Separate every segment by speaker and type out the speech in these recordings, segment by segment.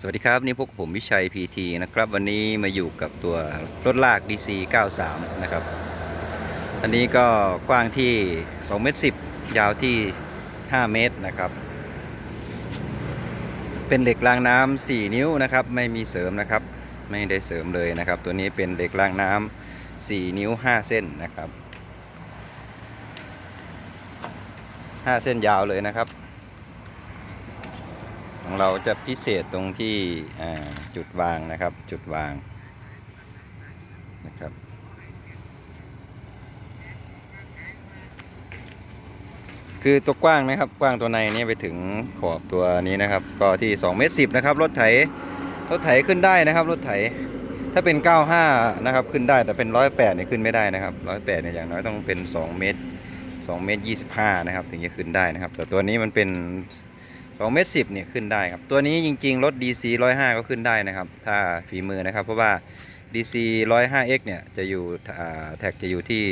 Speaker 1: สวัสดีครับ นี่พวกผมวิชัย PT นะครับ วันนี้มาอยู่กับตัวรถลาก DC 93 นะครับ อันนี้ก็กว้างที่2เมตร10 ยาวที่ 5 เมตรนะครับ เป็นเหล็กรางน้ำ4นิ้วนะครับ ไม่มีเสริมนะครับ ไม่ได้เสริมเลยนะครับ ตัวนี้เป็นเหล็กรางน้ำ4นิ้ว 5 เส้นนะครับ 5 เส้นยาวเลยนะครับ ของเราจะพิเศษตรงที่จุดวางนะครับ จุดวางนะครับ คือตัวกว้างนะครับ กว้างตัวในนี่ไปถึงขอบตัวนี้นะครับ ก็ที่2เมตร10นะครับ รถไถ รถไถขึ้นได้นะครับ รถไถ ถ้าเป็น 95 นะครับ ขึ้นได้ แต่เป็น 108เนี่ยขึ้นไม่ได้นะครับ 108เนี่ยอย่างน้อยต้องเป็น 2 เมตร2เมตร25 นะครับ ถึงจะขึ้นได้นะครับ แต่ตัวนี้มันเป็น 2เมตร10เนี่ยขึ้นได้ครับ ตัวนี้จริงๆ รถ DC 105 ก็ขึ้นได้นะครับ ถ้าฝีมือนะครับ เพราะว่า DC 105X เนี่ยจะอยู่แท็กจะอยู่ที่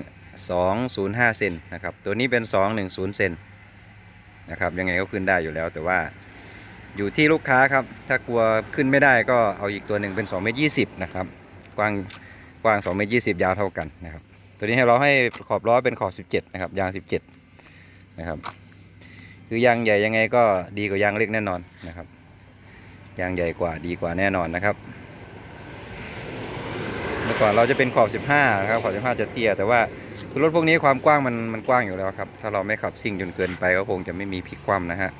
Speaker 1: 1 205เซนนะครับ ตัวนี้เป็น 210เซนนะครับ ยังไงก็ขึ้นได้อยู่แล้ว แต่ว่าอยู่ที่ลูกค้าครับ ถ้ากลัวขึ้นไม่ได้ก็เอาอีกตัวหนึ่งเป็น2เมตร20นะครับ กว้างกว้าง2เมตร20 ยาวเท่ากันนะครับ ตัวนี้ให้เราให้ขอบล้อเป็นขอบ 17 นะครับ ยาง 17 นะครับ คือยางใหญ่ยังไงก็ดีกว่ายางเล็กแน่นอนนะครับ ยางใหญ่กว่าดีกว่าแน่นอนนะครับ เมื่อก่อนเราจะเป็นขอบ 15นะครับขอบ 15 จะเตี้ย แต่ว่ารถพวกนี้ความกว้างมันมันกว้างอยู่แล้วครับ ถ้าเราไม่ขับซิ่งจนเกินไปก็คงจะไม่มีพลิกคว่ำนะฮะ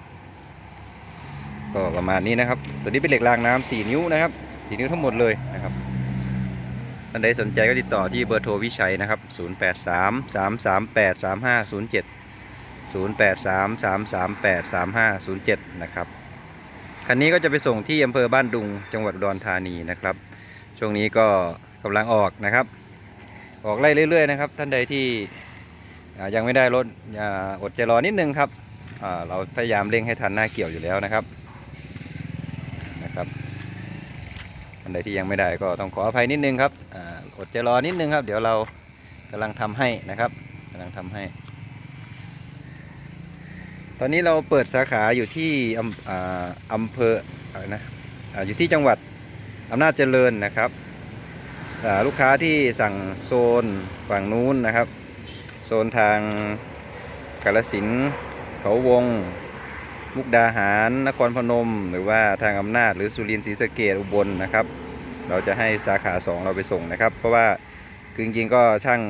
Speaker 1: ก็ประมาณนี้นะครับ ตัวนี้เป็นเหล็กรางน้ำ4นิ้วนะครับ 4 นิ้วทั้งหมดเลยนะครับท่านใดสนใจก็ติดต่อที่เบอร์โทรวิชัยนะครับ 083 338 3507 0833383507 นะครับ คันนี้ก็จะไปส่งที่อำเภอบ้านดุงจังหวัดดอุดรธานีนะครับ ช่วงนี้ก็กำลังออกนะครับ ออกไล่เรื่อยๆนะครับ ท่านใดที่ยังไม่ได้รถอ่าอดใจรอนิดนึงครับ เราพยายามเร่งให้ทันหน้าเกี่ยวอยู่แล้วนะครับนะครับท่านใดที่ยังไม่ได้ก็ต้องขออภัยนิดนึงครับออดใจรอนิดนึงครับ เดี๋ยวเรากำลังทำให้นะครับกำลังทำให้ ตอนนี้เราเปิดสาขาอยู่ที่อำอำเภออะไรนะอยู่ที่จังหวัดอำนาจเจริญนะครับลูกค้าที่สั่งโซนฝั่งนู้นนะครับ โซนทางกาลสินเขาวง มุกดาหาร นครพนม หรือว่าทางอำนาจ หรือสุรินทร์ศรีสะเกดอุบลนะครับ เราจะให้สาขา 2 เราไปส่งนะครับ เพราะว่าจริงๆก็ช่าง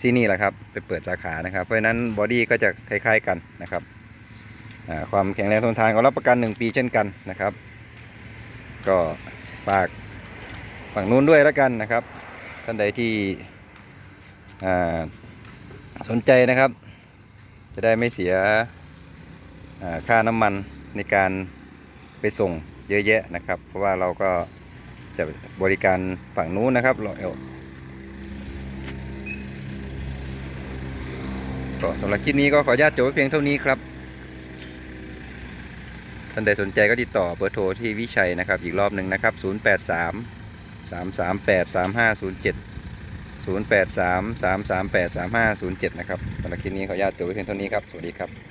Speaker 1: ที่นี่แหละครับ ไปเปิดสาขานะครับ เพราะฉะนั้นบอดี้ก็จะคล้าย ๆกันนะครับความแข็งแรงทนทานก็รับประกัน 1 ปีเช่นกันนะครับ ก็ฝากฝั่งนู้นด้วยแล้วกันนะครับ ท่านใดที่สนใจนะครับ จะได้ไม่เสียค่าน้ำมันในการไปส่งเยอะแยะนะครับ เพราะว่าเราก็จะบริการฝั่งนู้นนะครับ ก็สำหรับคลิปนี้ก็ขออนุญาตจบไว้เพียงเท่านี้ครับท่านใดสนใจก็ติดต่อเบอร์โทรที่วิชัยนะครับ อีกรอบหนึ่งนะครับ 083 338 3507 083 338 3507 นะครับสำหรับคลิปนี้ขออนุญาตจบไว้เพียงเท่านี้ครับ สวัสดีครับ